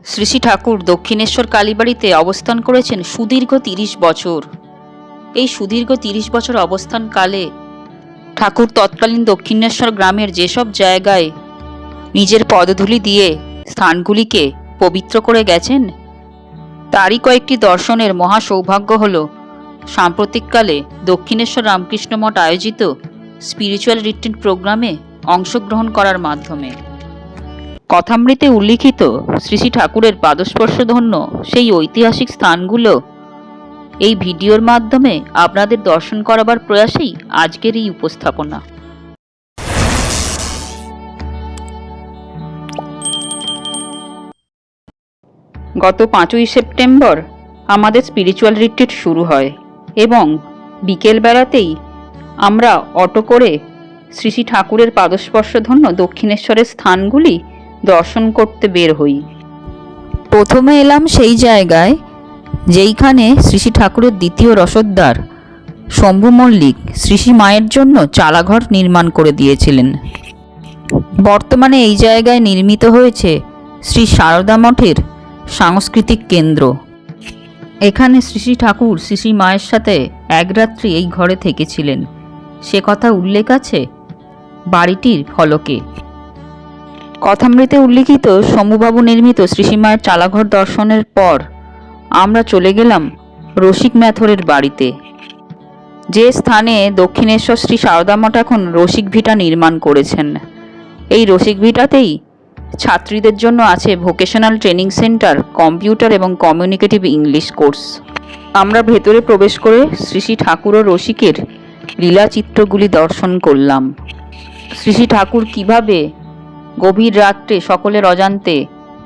শ্রী শ্রী ঠাকুর দক্ষিণেশ্বর কালীবাড়িতে অবস্থান করেছেন সুদীর্ঘ তিরিশ বছর। এই সুদীর্ঘ তিরিশ বছর অবস্থানকালে ঠাকুর তৎকালীন দক্ষিণেশ্বর গ্রামের যেসব জায়গায় নিজের পদধূলি দিয়ে স্থানগুলিকে পবিত্র করে গেছেন, তারই কয়েকটি দর্শনের মহা সৌভাগ্য হল, সাম্প্রতিককালে দক্ষিণেশ্বর রামকৃষ্ণ মঠ আয়োজিত স্পিরিচুয়াল রিট্রিট প্রোগ্রামে অংশগ্রহণ করার মাধ্যমে। কথামৃতে উল্লিখিত শ্রী শ্রী ঠাকুরের পাদস্পর্শধন্য সেই ঐতিহাসিক স্থানগুলো, এই ভিডিওর মাধ্যমে আপনাদের দর্শন করাবার প্রয়াসেই আজকের এই উপস্থাপনা। গত পাঁচই সেপ্টেম্বর আমাদের স্পিরিচুয়াল রিট্রিট শুরু হয় এবং বিকেলবেলাতেই আমরা অটো করে শ্রী শ্রী ঠাকুরের পাদস্পর্শধন্য দক্ষিণেশ্বরের স্থানগুলি দর্শন করতে বের হই। প্রথমে এলাম সেই জায়গায়, যেইখানে শ্রী শ্রী ঠাকুরের দ্বিতীয় রসদ্বার, শম্ভু মল্লিক শ্রী শ্রী মায়ের জন্য চালাঘর নির্মাণ করে দিয়েছিলেন। বর্তমানে এই জায়গায় নির্মিত হয়েছে শ্রী সারদা মঠের সাংস্কৃতিক কেন্দ্র। এখানে শ্রী শ্রী ঠাকুর শ্রী মায়ের সাথে এক রাত্রি এই ঘরে থেকেছিলেন। সে কথা উল্লেখ আছে বাড়িটির ফলকে। কথামৃতে উল্লিখিত শম্ভুবাবু নির্মিত শ্রীসীমায়ের চালাঘর দর্শনের পর আমরা চলে গেলাম রসিক ম্যাথরের বাড়িতে। যে স্থানে দক্ষিণেশ্বর শ্রী সারদা মঠ এখন রসিক ভিটা নির্মাণ করেছেন। এই রসিক ভিটাতেই ছাত্রীদের জন্য আছে ভোকেশনাল ট্রেনিং সেন্টার, কম্পিউটার এবং কমিউনিকেটিভ ইংলিশ কোর্স। আমরা ভেতরে প্রবেশ করে শ্রী শ্রী ঠাকুর ও রসিকের লীলা চিত্রগুলি দর্শন করলাম। শ্রী শ্রী ঠাকুর কীভাবে গভীর রাত্রে সকলের অজান্তে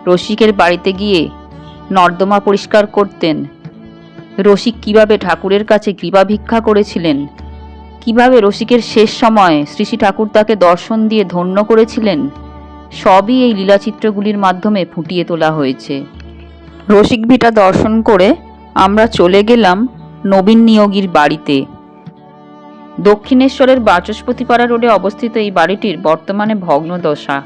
রসিকের বাড়িতে গিয়ে নর্দমা পরিষ্কার করতেন। রসিক কীভাবে ঠাকুরের কাছে কৃপা ভিক্ষা করেছিলেন? কীভাবে রসিকের শেষ সময়ে শ্রী শ্রী ঠাকুর তাকে দর্শন দিয়ে ধন্য করেছিলেন? সবই এই লীলাচিত্রগুলির মাধ্যমে ফুটিয়ে তোলা হয়েছে। রসিক ভিটা দর্শন করে আমরা চলে গেলাম নবীন নিয়োগীর বাড়িতে। দক্ষিণেশ্বরের বাচস্পতিপাড়া রোডে অবস্থিত এই বাড়িটির বর্তমানে ভগ্নদশা।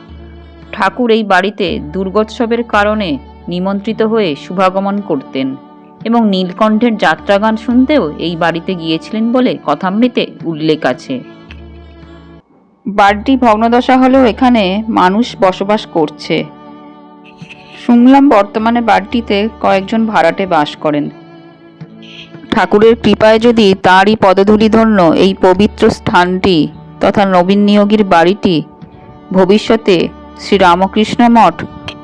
ঠাকুর এই বাড়িতে দুর্গোৎসবের কারণে নিমন্ত্রিত হয়ে শুভাগমন করতেন এবং নীলকণ্ঠের যাত্রাগান শুনতেও এই বাড়িতে গিয়েছিলেন বলে কথামৃতে উল্লেখ আছে। বাড়িটি ভগ্নদশা হলেও এখানে মানুষ বসবাস করছে। শুনলাম বর্তমানে বাড়িটিতে কয়েকজন ভাড়াটে বাস করেন। ঠাকুরের কৃপায় যদি তাঁরই পদধূলিধন্য এই পবিত্র স্থানটি তথা নবীন নিয়োগীর বাড়িটি ভবিষ্যতে শ্রী রামকৃষ্ণ মঠ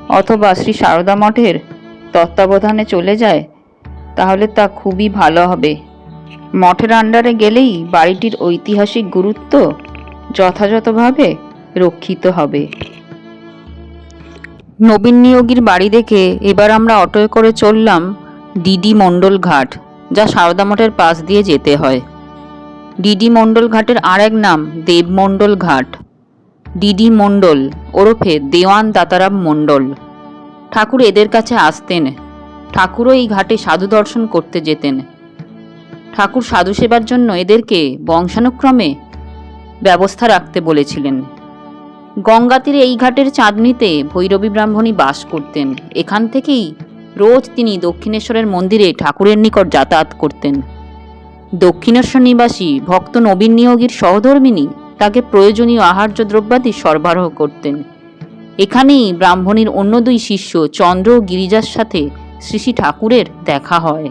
অথবা শ্রী সারদা মঠের তত্ত্বাবধানে চলে যায়, তাহলে তা খুবই ভালো হবে। মঠের আন্ডারে গেলেই বাড়িটির ঐতিহাসিক গুরুত্ব যথাযথভাবে রক্ষিত হবে। নবীন নিয়োগীর বাড়ি দেখে এবার আমরা অটোয় করে চললাম ডিডি মণ্ডল ঘাট, যা সারদা মঠের পাশ দিয়ে যেতে হয়। ডিডি মণ্ডল ঘাটের আরেক নাম দেবমণ্ডল ঘাট। ডিডি মণ্ডল, ওরফে দেওয়ান দাতারাম মণ্ডল। ঠাকুর এদের কাছে আসতেন। ঠাকুরও এই ঘাটে সাধু দর্শন করতে যেতেন। ঠাকুর সাধু সেবার জন্য এদেরকে বংশানুক্রমে ব্যবস্থা রাখতে বলেছিলেন। গঙ্গা তীরে এই ঘাটের চাঁদনিতে ভৈরবী ব্রাহ্মণী বাস করতেন। এখান থেকেই রোজ তিনি দক্ষিণেশ্বরের মন্দিরে ঠাকুরের নিকট যাতায়াত করতেন। দক্ষিণেশ্বর নিবাসী ভক্ত নবীন নিয়োগীর সহধর্মিনী তাকে প্রয়োজনীয় আহার্য দ্রব্যাদি সরবরাহ করতেন। এখানেই ব্রাহ্মণীর অন্য দুই শিষ্য চন্দ্র ও গিরিজার সাথে শ্রী শ্রী ঠাকুরের দেখা হয়।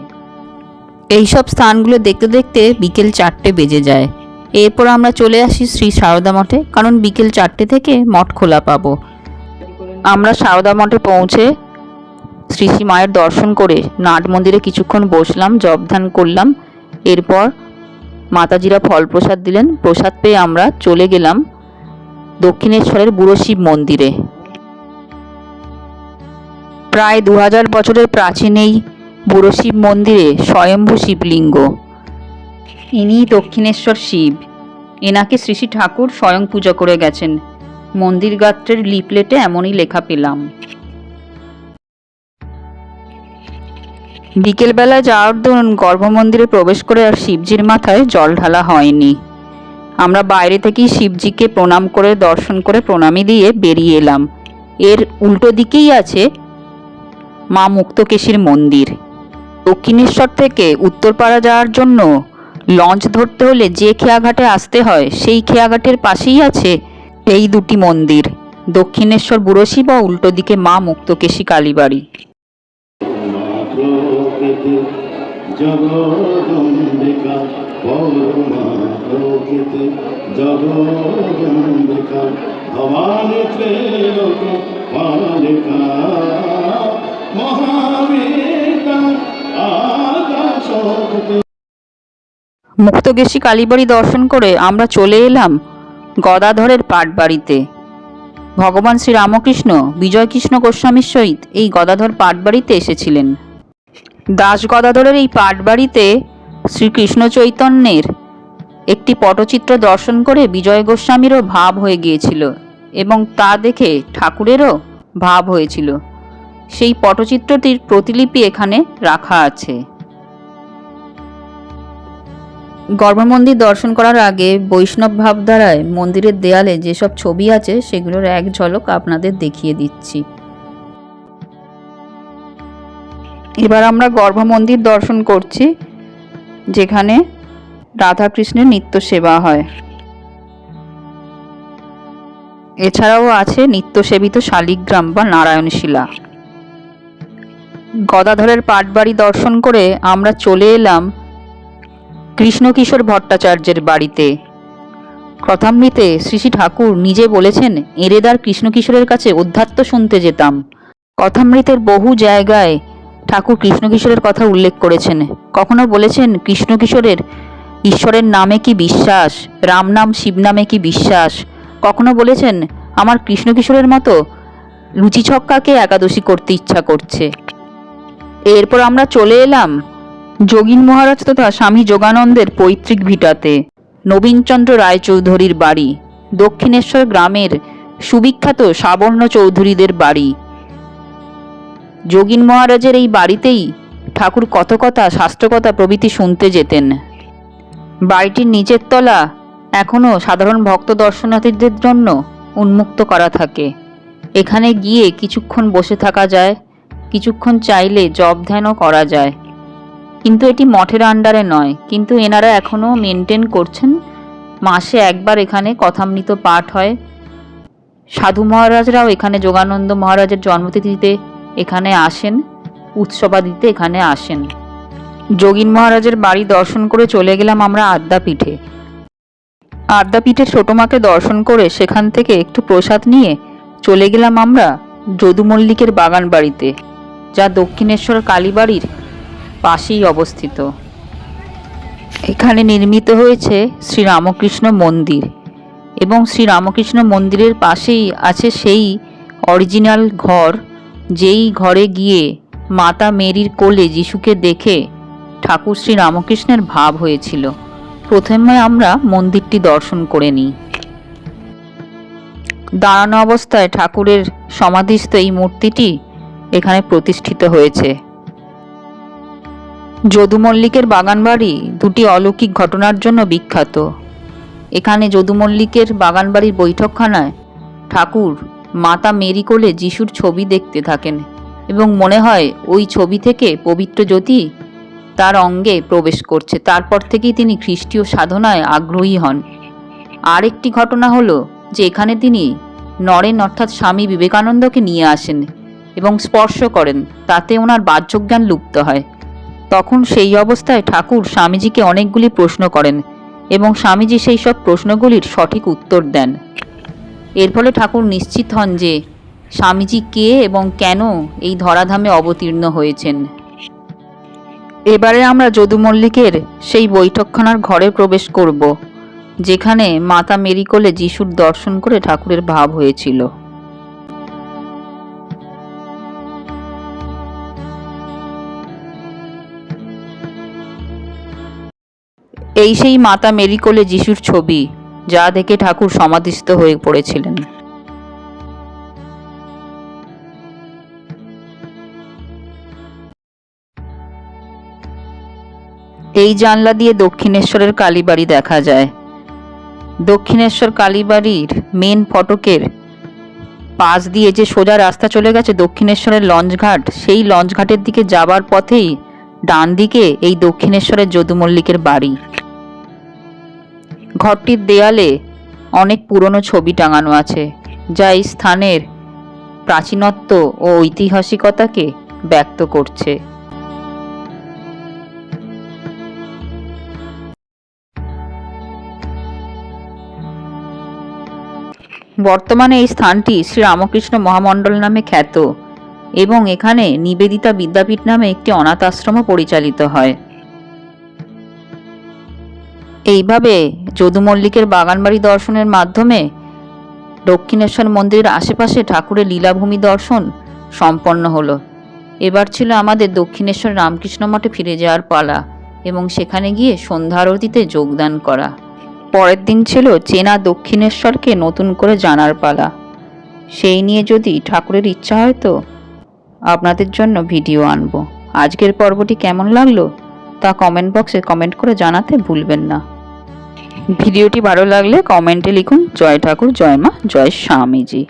এইসব স্থানগুলো দেখতে দেখতে বিকেল চারটে বেজে যায়। এরপর আমরা চলে আসি শ্রী সারদা মঠে, কারণ বিকেল চারটে থেকে মঠ খোলা পাবো। আমরা সারদা মঠে পৌঁছে শ্রী শ্রী মায়ের দর্শন করে নাট মন্দিরে কিছুক্ষণ বসলাম জব ধ্যান করলাম। এরপর মাতাজিরা ফল প্রসাদ দিলেন। প্রসাদ পেয়ে আমরা চলে গেলাম দক্ষিণেশ্বরের বুড়ো শিব মন্দিরে। প্রায় দু হাজার বছরের প্রাচীন এই বুড়ো শিব মন্দিরে স্বয়ম্ভু শিবলিঙ্গ। ইনি দক্ষিণেশ্বর শিব। এনাকে শ্রী শ্রী ঠাকুর স্বয়ং পূজা করে গেছেন। মন্দির গাত্রের লিপলেটে এমনই লেখা পেলাম। বিকেলবেলা যাওয়ার দরুন গর্ভমন্দিরে প্রবেশ করে আর শিবজির মাথায় জল ঢালা হয়নি। আমরা বাইরে থেকেই শিবজিকে প্রণাম করে, দর্শন করে, প্রণামী দিয়ে বেরিয়ে এলাম। এর উল্টো দিকেই আছে মা মুক্তকেশীর মন্দির। দক্ষিণেশ্বর থেকে উত্তরপাড়া যাওয়ার জন্য লঞ্চ ধরতে হলে যে খেয়াঘাটে আসতে হয়, সেই খেয়াঘাটের পাশেই আছে এই দুটি মন্দির, দক্ষিণেশ্বর বুড়োশি বা উল্টো দিকে মা মুক্তকেশী কালীবাড়ি। প্রকৃতি জগদম্বিকা পরমা প্রকৃতি জগদম্বিকা ভবানী পালিকা কালীবাড়ি দর্শন করে আমরা চলে এলাম গদাধরের পাটবাড়িতে। ভগবান শ্রী রামকৃষ্ণ, বিজয়কৃষ্ণ গোস্বামীর সহিত এই গদাধর পাটবাড়িতে এসেছিলেন। দাস গদাধরের এই পাটবাড়িতে শ্রীকৃষ্ণ চৈতন্যের একটি পটচিত্র দর্শন করে বিজয় গোস্বামীরও ভাব হয়ে গিয়েছিল এবং তা দেখে ঠাকুরেরও ভাব হয়েছিল। সেই পটচিত্রটির প্রতিলিপি এখানে রাখা আছে। গর্ভমন্দির দর্শন করার আগে বৈষ্ণব ভাবধারায় মন্দিরের দেয়ালে যেসব ছবি আছে সেগুলোর এক ঝলক আপনাদের দেখিয়ে দিচ্ছি। এবার আমরা গর্ভমন্দির দর্শন করছি, যেখানে রাধাকৃষ্ণের নিত্য সেবা হয়। এছাড়াও আছে নিত্য সেবিত শালিগ্রাম বা নারায়ণশিলা। গদাধরের পাটবাড়ি দর্শন করে আমরা চলে এলাম কৃষ্ণকিশোর ভট্টাচার্যের বাড়িতে। কথামৃতে শ্রী শ্রী ঠাকুর নিজে বলেছেন, এরেদার কৃষ্ণকিশোরের কাছে অধ্যাত্ম শুনতে যেতাম। কথামৃতের বহু জায়গায় ঠাকুর কৃষ্ণকিশোরের কথা উল্লেখ করেছেন। কখনো বলেছেন কৃষ্ণকিশোরের ঈশ্বরের নামে কি বিশ্বাস? রাম নাম শিব নামে কি বিশ্বাস? কখনো বলেছেন, আমার কৃষ্ণকিশোরের মতো লুচি ছক্কাকে একাদশী করতে ইচ্ছা করছে। এরপর আমরা চলে এলাম যোগীন মহারাজ তথা স্বামী যোগানন্দের পৈতৃক ভিটাতে, নবীনচন্দ্র রায়চৌধুরীর বাড়ি, দক্ষিণেশ্বর গ্রামের সুবিখ্যাত সাবর্ণ চৌধুরীদের বাড়ি। যোগীন মহারাজের এই বাড়িতেই ঠাকুর কত কথা প্রভৃতি শুনতে যেতেন। বাড়িটির নিচের তলা এখনও সাধারণ ভক্ত দর্শনার্থীদের জন্য উন্মুক্ত করা থাকে। এখানে গিয়ে কিছুক্ষণ বসে থাকা যায়, কিছুক্ষণ চাইলে জব ধ্যানও করা যায়। কিন্তু এটি মঠের আন্ডারে নয়, কিন্তু এনারা এখনও মেনটেন করছেন, মাসে একবার এখানে কথামৃত পাঠ হয়। সাধু মহারাজরাও এখানে যোগানন্দ মহারাজের জন্মতিথিতে এখানে আসেন, উৎসবাদিতে এখানে আসেন। যোগীন মহারাজের বাড়ি দর্শন করে চলে গেলাম আমরা আদ্যাপীঠে। আদ্যাপীঠে ছোটো মাকে দর্শন করে সেখান থেকে একটু প্রসাদ নিয়ে চলে গেলাম আমরা যদু মল্লিকের বাগান বাড়িতে, যা দক্ষিণেশ্বর কালীবাড়ির পাশেই অবস্থিত। এখানে নির্মিত হয়েছে শ্রীরামকৃষ্ণ মন্দির এবং শ্রীরামকৃষ্ণ মন্দিরের পাশেই আছে সেই অরিজিনাল ঘর যেই ঘরে গিয়ে মাতা মেরির কোলে যিশুকে দেখে ঠাকুর শ্রী রামকৃষ্ণের ভাব হয়েছিল, প্রথমে আমরা মন্দিরটি দর্শন করে নিই। দাঁড়ানো অবস্থায় ঠাকুরের সমাধিস্থ এই মূর্তিটি এখানে প্রতিষ্ঠিত হয়েছে। যদু মল্লিকের বাগানবাড়ি দুটি অলৌকিক ঘটনার জন্য বিখ্যাত। এখানে যদু মল্লিকের বাগানবাড়ির বৈঠকখানায় ঠাকুর মাতা মেরি কোলে যিশুর ছবি দেখতে থাকেন এবং মনে হয় ওই ছবি থেকে পবিত্র জ্যোতি তার অঙ্গে প্রবেশ করছে। তারপর থেকেই তিনি খ্রিস্টীয় সাধনায় আগ্রহী হন। আরেকটি ঘটনা হলো যে এখানে তিনি নরেন অর্থাৎ স্বামী বিবেকানন্দকে নিয়ে আসেন এবং স্পর্শ করেন, তাতে ওনার বাহ্যজ্ঞান লুপ্ত হয়। তখন সেই অবস্থায় ঠাকুর স্বামীজিকে অনেকগুলি প্রশ্ন করেন এবং স্বামীজি সেই সব প্রশ্নগুলির সঠিক উত্তর দেন। এর ফলে ঠাকুর নিশ্চিত হন যে স্বামীজি কে এবং কেন এই ধরাধামে অবতীর্ণ হয়েছেন। এবারে আমরা যদু মল্লিকের সেই বৈঠকখানার ঘরে প্রবেশ করব, যেখানে মাতা মেরিকোলে যিশুর দর্শন করে ঠাকুরের ভাব হয়েছিল। এই সেই মাতা মেরিকোলে যিশুর ছবি। যা দেখে ঠাকুর সমাধিস্থ হয়ে পড়েছিলেন। এই জানলা দিয়ে দক্ষিণেশ্বরের কালীবাড়ি দেখা যায়। দক্ষিণেশ্বর কালীবাড়ির মেন ফটকের পাশ দিয়ে যে সোজা রাস্তা চলে গেছে দক্ষিণেশ্বরের লঞ্চঘাট সেই লঞ্চঘাটের দিকে যাবার পথেই ডান দিকে এই দক্ষিণেশ্বরের যদু মল্লিকের বাড়ি। ঘরটির দেয়ালে অনেক পুরনো ছবি টাঙানো আছে, যা এই স্থানের প্রাচীনত্ব ও ঐতিহাসিকতাকে ব্যক্ত করছে। বর্তমানে এই স্থানটি শ্রী রামকৃষ্ণ মহামণ্ডল নামে খ্যাত এবং এখানে নিবেদিতা বিদ্যাপীঠ নামে একটি অনাথ আশ্রমও পরিচালিত হয়। এইভাবে যদু মল্লিকের বাগানবাড়ি দর্শনের মাধ্যমে দক্ষিণেশ্বর মন্দিরের আশেপাশে ঠাকুরের লীলাভূমি দর্শন সম্পন্ন হলো। এবার ছিল আমাদের দক্ষিণেশ্বর রামকৃষ্ণ মঠে ফিরে যাওয়ার পালা এবং সেখানে গিয়ে সন্ধ্যা আরতিতে যোগদান করা। পরের দিন ছিল চেনা দক্ষিণেশ্বরকে নতুন করে জানার পালা। সেই নিয়ে যদি ঠাকুরের ইচ্ছা হয় তো আপনাদের জন্য ভিডিও আনব। আজকের পর্বটি কেমন লাগল তা কমেন্ট বক্সে কমেন্ট করে জানাতে ভুলবেন না। ভিডিওটি ভালো লাগলে কমেন্টে লিখুন জয় ঠাকুর জয় মা জয় স্বামীজি।